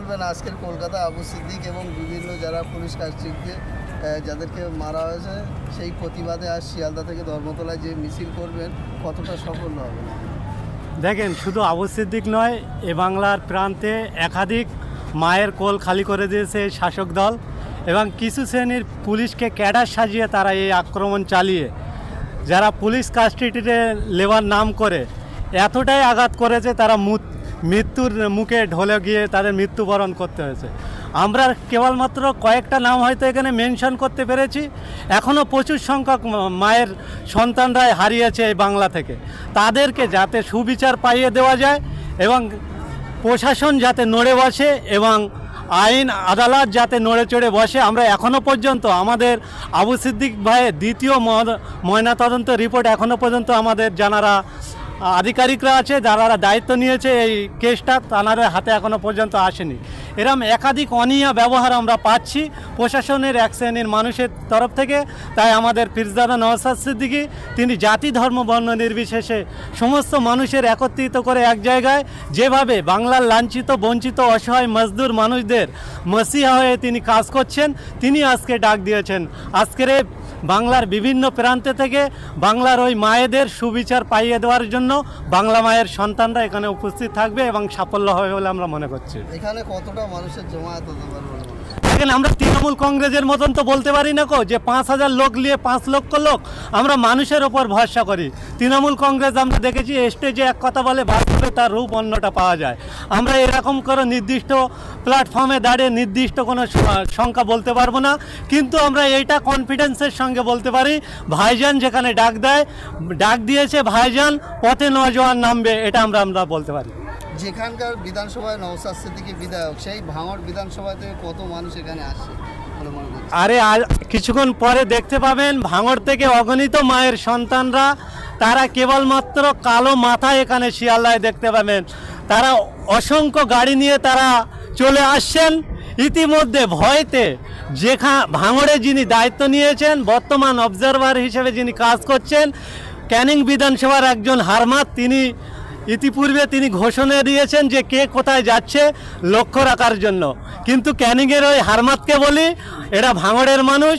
বলবেন আজকের কলকাতা আবু সিদ্দিক এবং বিভিন্ন যারা পুলিশ কাস্টিককে যাদেরকে মারা হয়েছে, সেই প্রতিবাদে আজ শিয়ালদা থেকে ধর্মতলায় যে মিছিল করবেন, কতটা সফল হবে? দেখেন, শুধু আবু সিদ্দিক নয়, এ বাংলার প্রান্তে একাধিক মায়ের কোল খালি করে দিয়েছে এই শাসক দল এবং কিছু শ্রেণির পুলিশকে ক্যাডার সাজিয়ে তারা এই আক্রমণ চালিয়ে, যারা পুলিশ কাস্টডিতে লেবার নাম করে, এতটাই আঘাত করেছে তারা মু- মৃত্যুর মুখে ঢলে গিয়ে তাদের মৃত্যুবরণ করতে হয়েছে। আমরা কেবলমাত্র কয়েকটা নাম হয়তো এখানে মেনশন করতে পেরেছি। এখনও প্রচুর সংখ্যক মায়ের সন্তানরাই হারিয়েছে এই বাংলা থেকে। তাদেরকে যাতে সুবিচার পাইয়ে দেওয়া যায় এবং প্রশাসন যাতে নড়ে বসে এবং আইন, আদালত যাতে নড়ে চড়ে বসে, আমরা এখনও পর্যন্ত আমাদের আবু সিদ্দিক ভাইয়ের দ্বিতীয় ময়না- ময়নাতদন্ত রিপোর্ট এখনও পর্যন্ত আমাদের জানারা আধিকারিকরা আছে, যারা দায়িত্ব নিয়েছে এই কেসটা তানাদের হাতে এখনও পর্যন্ত আসেনি। এরম একাধিক অনিয়া ব্যবহার আমরা পাচ্ছি প্রশাসনের এক শ্রেণির মানুষের তরফ থেকে। তাই আমাদের ফিরজাদা নওসাদ সিদ্দিকি, তিনি জাতি, ধর্ম, বর্ণ নির্বিশেষে সমস্ত মানুষের একত্রিত করে এক জায়গায়, যেভাবে বাংলার লাঞ্ছিত, বঞ্চিত, অসহায় মজদুর মানুষদের মসিহা হয়ে তিনি কাজ করছেন, তিনি আজকে ডাক দিয়েছেন। আজকের বাংলার বিভিন্ন প্রান্তে থেকে বাংলার ওই মায়েদের সুবিচার পাইয়ে দেওয়ার জন্য বাংলা মায়ের সন্তানরা এখানে উপস্থিত থাকবে এবং সাফল্য হবে বলে আমরা মনে করছি এখানে কতটা মানুষের জমায়েত হতে? দেখেন, আমরা তৃণমূল কংগ্রেসের মতন তো বলতে পারি না কো, যে পাঁচ হাজার লোক নিয়ে পাঁচ লক্ষ লোক আমরা মানুষের ওপর ভরসা করি। তৃণমূল কংগ্রেস আমরা দেখেছি স্টেজে এক কথা বলে বাস্তবে তার রূপ অন্যটা পাওয়া যায়। আমরা এরকম করে নির্দিষ্ট প্ল্যাটফর্মে দাঁড়িয়ে নির্দিষ্ট কোনো সংখ্যা বলতে পারব না। কিন্তু আমরা এইটা কনফিডেন্সের সঙ্গে বলতে পারি, ভাইজান যেখানে ডাক দেয়, ডাক দিয়েছে, ভাইজান পথে নজওয়ান নামবে, এটা আমরা আমরা বলতে পারি। যেখানকার বিধানসভায় নওসাদ সিদ্দিকী বিধায়ক, সেই ভাঙড় বিধানসভা থেকে কত মানুষ এখানে করছে আরে আজ কিছুক্ষণ পরে দেখতে পাবেন ভাঙড় থেকে অগণিত মায়ের সন্তানরা, তারা কেবলমাত্র কালো মাথা এখানে শিয়ালদায় দেখতে পাবেন। তারা অসংখ্য গাড়ি নিয়ে তারা চলে আসছেন। ইতিমধ্যে ভয়তে যেখা, ভাঙড়ে যিনি দায়িত্ব নিয়েছেন, বর্তমান অবজারভার হিসেবে যিনি কাজ করছেন, ক্যানিং বিধানসভার একজন হারমাত, তিনি ইতিপূর্বে তিনি ঘোষণা দিয়েছেন যে কে কোথায় যাচ্ছে লক্ষ্য রাখার জন্য। কিন্তু ক্যানিংয়ের ওই হারমাতকে বলি এরা ভাঙড়ের মানুষ।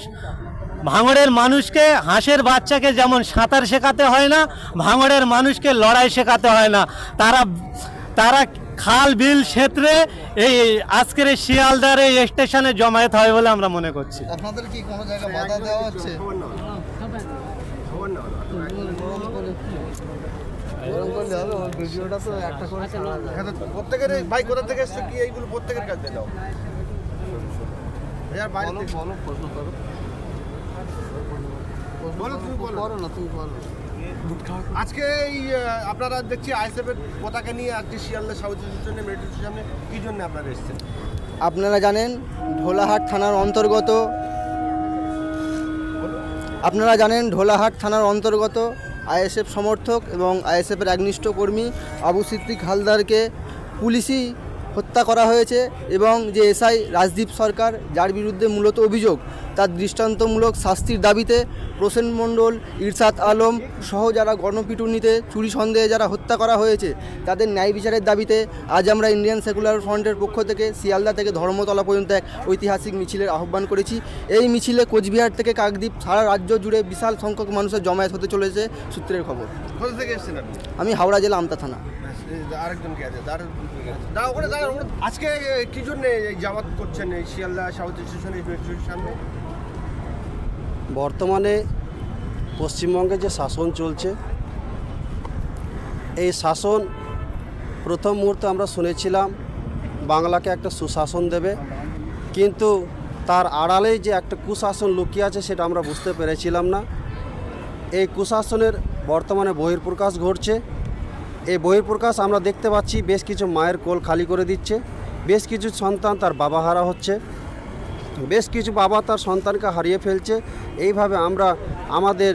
ভাঙড়ের মানুষকে হাঁসের বাচ্চাকে যেমন সাঁতার শেখাতে হয় না ভাঙড়ের মানুষকে লড়াই শেখাতে হয় না। তারা তারা খাল বিল ক্ষেত্রে এই আজকের এই শিয়ালদার এই স্টেশনে জমায়েত হয় বলে আমরা মনে করছি। আপনাদের কি কোনো জায়গায় বাধা দেওয়া হচ্ছে? তো প্রত্যেকের ভাই কোথা থেকে এসছে কি এইগুলো প্রত্যেকের কাছে দাও। বলো থেকে- প্রশ্ন করো। বলো, তুমি বলো। না তুমি করো আজকে এই আপনারা দেখছি আইএসএফের পতাকা নিয়ে আজকে শিয়ালদা সাউথ স্টেশনে মেট্রো স্টেশনে কি জন্য আপনারা এসেছেন? আপনারা জানেন ঢোলাহাট থানার অন্তর্গত আপনারা জানেন ঢোলাহাট থানার অন্তর্গত আইএসএফ সমর্থক এবং আইএসএফের একনিষ্ঠ কর্মী আবু সিদ্দিক হালদারকে পুলিশি হত্যা করা হয়েছে এবং যে এসআই রাজদীপ সরকার, যার বিরুদ্ধে মূলত অভিযোগ তার দৃষ্টান্তমূলক শাস্তির দাবিতে প্রসেন মণ্ডল ইরশাদ আলম সহ যারা গণপিটুনিতে চুরি সন্দেহে যারা হত্যা করা হয়েছে তাদের ন্যায় বিচারের দাবিতে আজ আমরা ইন্ডিয়ান সেকুলার ফ্রন্টের পক্ষ থেকে শিয়ালদা থেকে ধর্মতলা পর্যন্ত এক ঐতিহাসিক মিছিলের আহ্বান করেছি। এই মিছিলে কোচবিহার থেকে কাকদ্বীপ সারা রাজ্য জুড়ে বিশাল সংখ্যক মানুষের জমায়েত হতে চলেছে সূত্রের খবর। আমি হাওড়া জেলা আমতা থানা। এই আরেকজন কে আছে? ওখানে আজকে কি জন্য জামাত করছেন শিয়ালদা সাউথ স্টেশনে স্টেশনের সামনে? বর্তমানে পশ্চিমবঙ্গে যে শাসন চলছে, এই শাসন প্রথম মুহূর্তে আমরা শুনেছিলাম বাংলাকে একটা সুশাসন দেবে, কিন্তু তার আড়ালেই যে একটা কুশাসন লুকিয়ে আছে সেটা আমরা বুঝতে পেরেছিলাম না। এই কুশাসনের বর্তমানে বহির্প্রকাশ ঘটছে। এই বহির্প্রকাশ আমরা দেখতে পাচ্ছি বেশ কিছু মায়ের কোল খালি করে দিচ্ছে, বেশ কিছু সন্তান তার বাবা হারা হচ্ছে। বেশ কিছু বাবা তার সন্তানকে হারিয়ে ফেলছে। এইভাবে আমরা আমাদের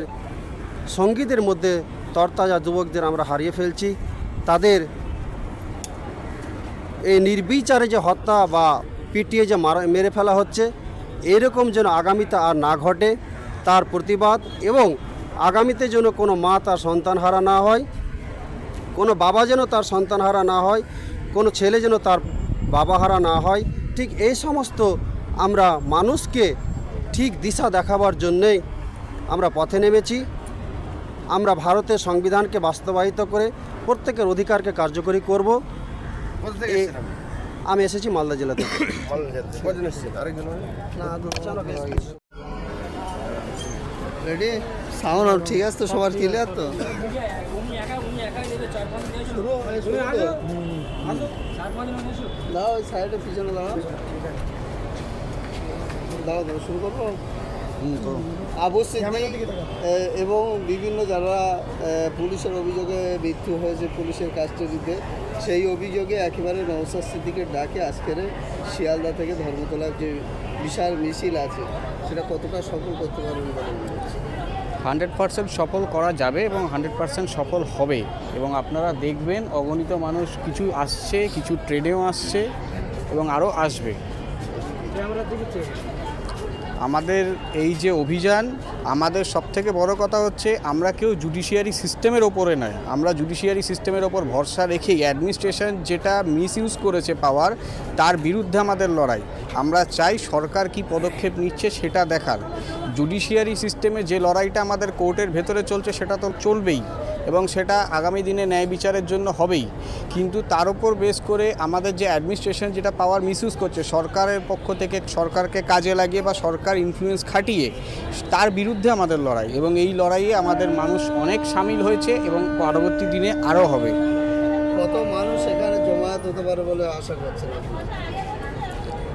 সঙ্গীদের মধ্যে তরতাজা যুবকদের আমরা হারিয়ে ফেলছি। তাদের এই নির্বিচারে যে হত্যা বা পিটিয়ে যে মারা, মেরে ফেলা হচ্ছে, এরকম যেন আগামীতে আর না ঘটে, তার প্রতিবাদ এবং আগামীতে যেন কোনো মা তার সন্তান হারা না হয়, কোনো বাবা যেন তার সন্তান হারা না হয়, কোনো ছেলে যেন তার বাবাহারা না হয়, ঠিক এই সমস্ত আমরা মানুষকে ঠিক দিশা দেখাবার জন্যেই আমরা পথে নেমেছি। আমরা ভারতের সংবিধানকে বাস্তবায়িত করে প্রত্যেকের অধিকারকে কার্যকরী করব? আমি এসেছি মালদা জেলা থেকে? রেডি সাউন্ড ঠিক আছে তো সবার ক্লিয়ার তো? দাও সাইডে পিছনে দাঁড়াও। দাও দাও শুরু করব? আবু সিদ্দিক এ, এবং বিভিন্ন যারা পুলিশের অভিযোগে মৃত্যু হয়েছে পুলিশের কাস্টাডিতে সেই অভিযোগে একেবারে সিদ্দিকের ডাকে আজকের শিয়ালদা থেকে ধর্মতলার যে বিশাল মিছিল আছে সেটা কতটা সফল করতে পারবেন বলে মনে হচ্ছে? হান্ড্রেড পার্সেন্ট সফল করা যাবে এবং হান্ড্রেড পার্সেন্ট সফল হবে। এবং আপনারা দেখবেন অগণিত মানুষ কিছু আসছে কিছু ট্রেনেও আসছে এবং আরও আসবে। আমাদের এই যে অভিযান, আমাদের সবথেকে বড় কথা হচ্ছে আমরা কেউ জুডিশিয়ারি সিস্টেমের ওপরে নয়। আমরা জুডিশিয়ারি সিস্টেমের ওপর ভরসা রেখেই অ্যাডমিনিস্ট্রেশন যেটা মিস ইউজ করেছে পাওয়ার তার বিরুদ্ধে আমাদের লড়াই। আমরা চাই সরকার কি পদক্ষেপ নিচ্ছে সেটা দেখার। জুডিশিয়ারি সিস্টেমে যে লড়াইটা আমাদের কোর্টের ভেতরে চলছে সেটা তো চলবেই। এবং সেটা আগামী দিনে ন্যায় বিচারের জন্য হবেই। কিন্তু তার উপর বেস করে আমাদের যে অ্যাডমিনিস্ট্রেশন যেটা পাওয়ার মিসইউজ করছে সরকারের পক্ষ থেকে সরকারকে কাজে লাগিয়ে বা সরকার ইনফ্লুয়েন্স খাটিয়ে তার বিরুদ্ধে আমাদের লড়াই এবং এই লড়াইয়ে আমাদের মানুষ অনেক সামিল হয়েছে এবং পরবর্তী দিনে আরও হবে। কত মানুষ এখানে জমায়েত হতে পারে বলে আশা আপনি?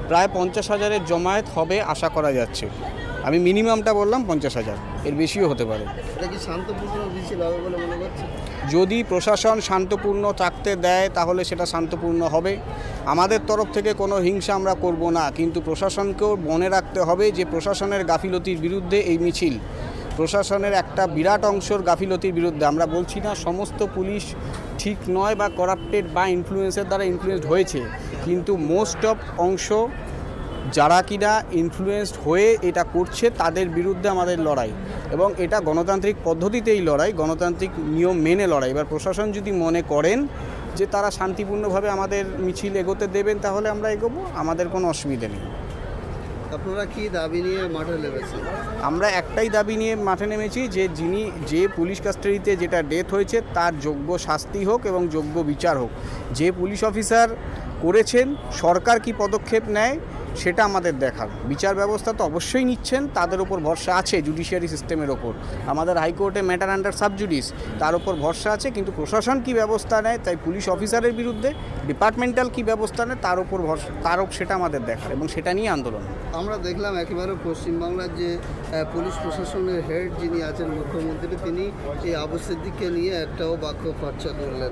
প্রায় পঞ্চাশ হাজারের জমায়েত হবে আশা করা যাচ্ছে। আমি মিনিমামটা বললাম পঞ্চাশ হাজার। এর বেশিও হতে পারে। যদি প্রশাসন শান্তপূর্ণ থাকতে দেয় তাহলে সেটা শান্তপূর্ণ হবে। আমাদের তরফ থেকে কোনো হিংসা আমরা করব না কিন্তু প্রশাসনকেও মনে রাখতে হবে যে প্রশাসনের গাফিলতির বিরুদ্ধে এই মিছিল প্রশাসনের একটা বিরাট অংশর গাফিলতির বিরুদ্ধে। আমরা বলছি না সমস্ত পুলিশ ঠিক নয় বা করাপ্টেড বা ইনফ্লুয়েন্সের দ্বারা ইনফ্লুয়েসড হয়েছে কিন্তু মোস্ট অফ অংশ যারা কিনা ইনফ্লুয়েসড হয়ে এটা করছে তাদের বিরুদ্ধে আমাদের লড়াই। এবং এটা গণতান্ত্রিক পদ্ধতিতেই লড়াই গণতান্ত্রিক নিয়ম মেনে লড়াই। এবার প্রশাসন যদি মনে করেন যে তারা শান্তিপূর্ণভাবে আমাদের মিছিল এগোতে দেবেন তাহলে আমরা এগোবো আমাদের কোনো অসুবিধে নেই। আপনারা কি দাবি নিয়ে মাঠে নেমেছেন? আমরা একটাই দাবি নিয়ে মাঠে নেমেছি যে যিনি যে পুলিশ কাস্টাডিতে যেটা ডেথ হয়েছে তার যোগ্য শাস্তি হোক এবং যোগ্য বিচার হোক। যে পুলিশ অফিসার করেছেন সরকার কি পদক্ষেপ নেয়? সেটা আমাদের দেখার। বিচার ব্যবস্থা তো অবশ্যই নিচ্ছেন, তাদের উপর ভরসা আছে জুডিশিয়ারি সিস্টেমের ওপর। আমাদের হাইকোর্টে ম্যাটার আন্ডার সাব জুডিস তার উপর ভরসা আছে, কিন্তু প্রশাসন কি ব্যবস্থা নেয়, তাই পুলিশ অফিসারের বিরুদ্ধে ডিপার্টমেন্টাল কি ব্যবস্থা নেয়, তার উপর ভরসা, তার সেটা আমাদের দেখার, এবং সেটা নিয়ে আন্দোলন। আমরা দেখলাম একেবারে পশ্চিমবাংলার যে পুলিশ প্রশাসনের হেড যিনি আছেন মুখ্যমন্ত্রী, তিনি এই আবু সিদ্দিককে নিয়ে একটাও বাক্য খরচা করলেন।